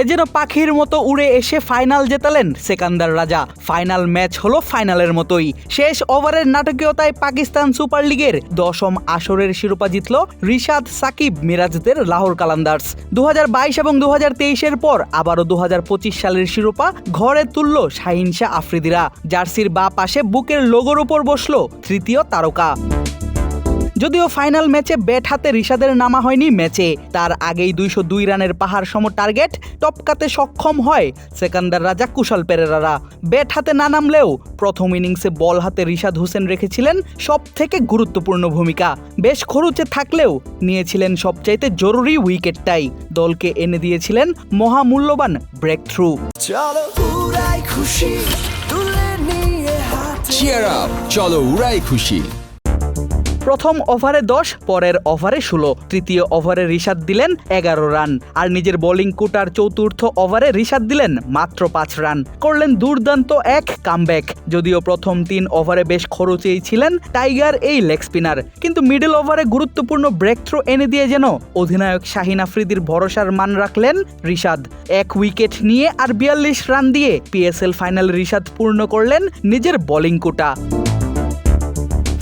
এ যেন পাখির মতো উড়ে এসে ফাইনাল জেতালেন সেকান্দার রাজা। ফাইনাল ম্যাচ হলো ফাইনালের মতোই। শেষ ওভারের নাটকীয়তায় পাকিস্তান সুপার লিগের দশম আসরের শিরোপা জিতল রিশাদ সাকিব মিরাজদের লাহোর কালান্দার্স। দু হাজার বাইশ এবং দু এর পর আবারও দু হাজার পঁচিশ সালের শিরোপা ঘরে তুলল শাহিন শাহ আফ্রিদিরা। জার্সির বা পাশে বুকের লোগোর উপর বসল তৃতীয় তারকা। যদিও ফাইনাল ম্যাচে ব্যাট হাতে রিশাদের নামা হয়নি ম্যাচে। তার আগেই দুইশো দুই রানের পাহাড় সম টার্গেট টপকাতে সক্ষম হয় সেকান্দার রাজা কুশাল পেরেরারা। ব্যাট হাতে না নামলেও প্রথম ইনিংসে বল হাতে রিশাদ হোসেন রেখেছিলেন সব থেকে গুরুত্বপূর্ণ ভূমিকা। বেশ খরুচে থাকলেও নিয়েছিলেন সবচাইতে জরুরি উইকেটটাই। দলকে এনে দিয়েছিলেন মহামূল্যবান ব্রেক থ্রু চলো উড়াই খুশি। প্রথম ওভারে দশ, পরের ওভারে ষোলো। তৃতীয় ওভারে রিশাদ দিলেন এগারো রান। আর নিজের বোলিং কুটার চতুর্থ ওভারে রিশাদ দিলেন মাত্র পাঁচ রান। করলেন দুর্দান্ত এক কামব্যাক। যদিও প্রথম তিন ওভারে বেশ খরচেই ছিলেন টাইগার এই লেগ স্পিনার। কিন্তু মিডল ওভারে গুরুত্বপূর্ণ ব্রেক থ্রো এনে দিয়ে যেন অধিনায়ক শাহিন আফ্রিদির ভরসার মান রাখলেন রিশাদ। এক উইকেট নিয়ে আর বিয়াল্লিশ রান দিয়ে পিএসএল ফাইনাল রিশাদ পূর্ণ করলেন নিজের বোলিং কুটা।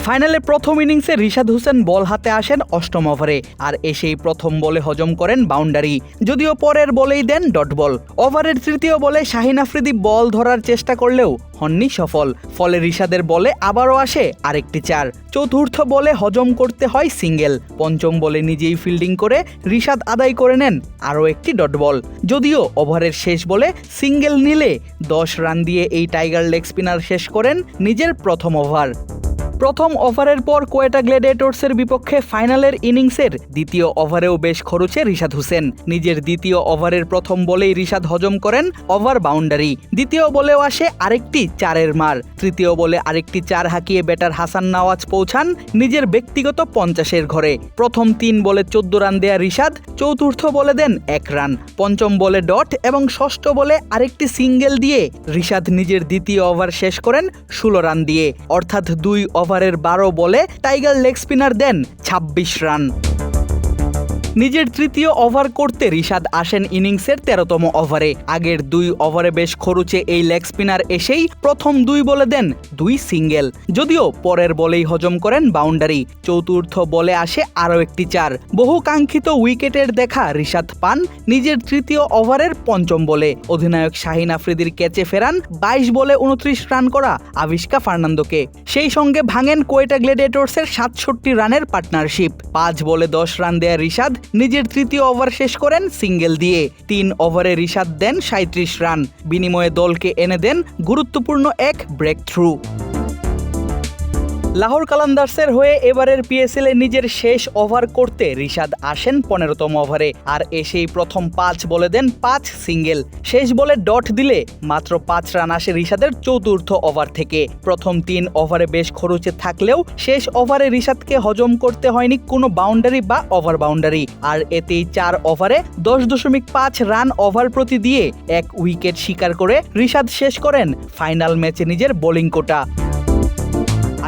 ফাইনালে প্রথম ইনিংসে রিশাদ হোসেন বল হাতে আসেন অষ্টম ওভারে, আর এসেই প্রথম বলে হজম করেন বাউন্ডারি। যদিও পরের বলেই দেন ডট বল। ওভারের তৃতীয় বলে শাহিন আফ্রিদি বল ধরার চেষ্টা করলেও হননি সফল। ফলে রিশাদের বলে আবারও আসে আরেকটি চার। চতুর্থ বলে হজম করতে হয় সিঙ্গেল। পঞ্চম বলে নিজেই ফিল্ডিং করে রিশাদ আদায় করে নেন আরও একটি ডট বল। যদিও ওভারের শেষ বলে সিঙ্গেল নিলে দশ রান দিয়ে এই টাইগার লেগ স্পিনার শেষ করেন নিজের প্রথম ওভার। প্রথম ওভারের পর কোয়েটা গ্ল্যাডিয়েটর্সের বিপক্ষে ফাইনালের ইনিংসের দ্বিতীয় ওভারেও বেশ খরচে রিশাদ হোসেন। নিজের দ্বিতীয় ওভারের প্রথম বলেই রিশাদ হজম করেন ওভার বাউন্ডারি। দ্বিতীয় বলেও আসে আরেকটি চারের মার। তৃতীয় বলে আরেকটি চার হাঁকিয়ে ব্যাটার হাসান নওয়াজ পৌঁছান নিজের ব্যক্তিগত পঞ্চাশের ঘরে। প্রথম তিন বলে চোদ্দ রান দেয়া রিশাদ, চতুর্থ বলে দেন এক রান। পঞ্চম বলে ডট এবং ষষ্ঠ বলে আরেকটি সিঙ্গেল দিয়ে রিশাদ নিজের দ্বিতীয় ওভার শেষ করেন ষোলো রান দিয়ে। অর্থাৎ দুই ওভারের বারো বলে টাইগার লেগ স্পিনার দেন ছাব্বিশ রান। নিজের তৃতীয় ওভার করতে রিশাদ আসেন ইনিংসের তেরোতম ওভারে। আগের দুই ওভারে বেশ খরুচে এই লেগ স্পিনার এসেই প্রথম দুই বলে দেন দুই সিঙ্গেল। যদিও পরের বলেই হজম করেন বাউন্ডারি। চতুর্থ বলে আসে আরও একটি চার। বহু কাঙ্ক্ষিত উইকেটের দেখা রিশাদ পান নিজের তৃতীয় ওভারের পঞ্চম বলে। অধিনায়ক শাহিন আফ্রিদির ক্যাচে ফেরান বাইশ বলে উনত্রিশ রান করা আবিষ্কা ফার্নান্দোকে। সেই সঙ্গে ভাঙেন কোয়েটা গ্লেডিয়েটর্সের সাতষট্টি রানের পার্টনারশিপ। পাঁচ বলে দশ রান দেয়া রিশাদ নিজের তৃতীয় ওভার শেষ করেন সিঙ্গেল দিয়ে। তিন ওভারে রিশাদ দেন সাঁত্রিশ রান। বিনিময়ে দলকে এনে দেন গুরুত্বপূর্ণ এক ব্রেক থ্রু লাহোর কালান্দার্সের হয়ে এবারের পিএসএল এ নিজের শেষ ওভার করতে রিশাদ আসেন পনেরোতম ওভারে। আর এসেই প্রথম পাঁচ বলে দেন পাঁচ সিঙ্গেল। শেষ বলে ডট দিলে মাত্র পাঁচ রান আসে রিশাদের চতুর্থ ওভার থেকে। প্রথম তিন ওভারে বেশ খরচে থাকলেও শেষ ওভারে রিশাদকে হজম করতে হয়নি কোনো বাউন্ডারি বা ওভার বাউন্ডারি আর এতেই চার ওভারে দশ দশমিক পাঁচ রান ওভার প্রতি দিয়ে এক উইকেট শিকার করে রিশাদ শেষ করেন ফাইনাল ম্যাচে নিজের bowling quota.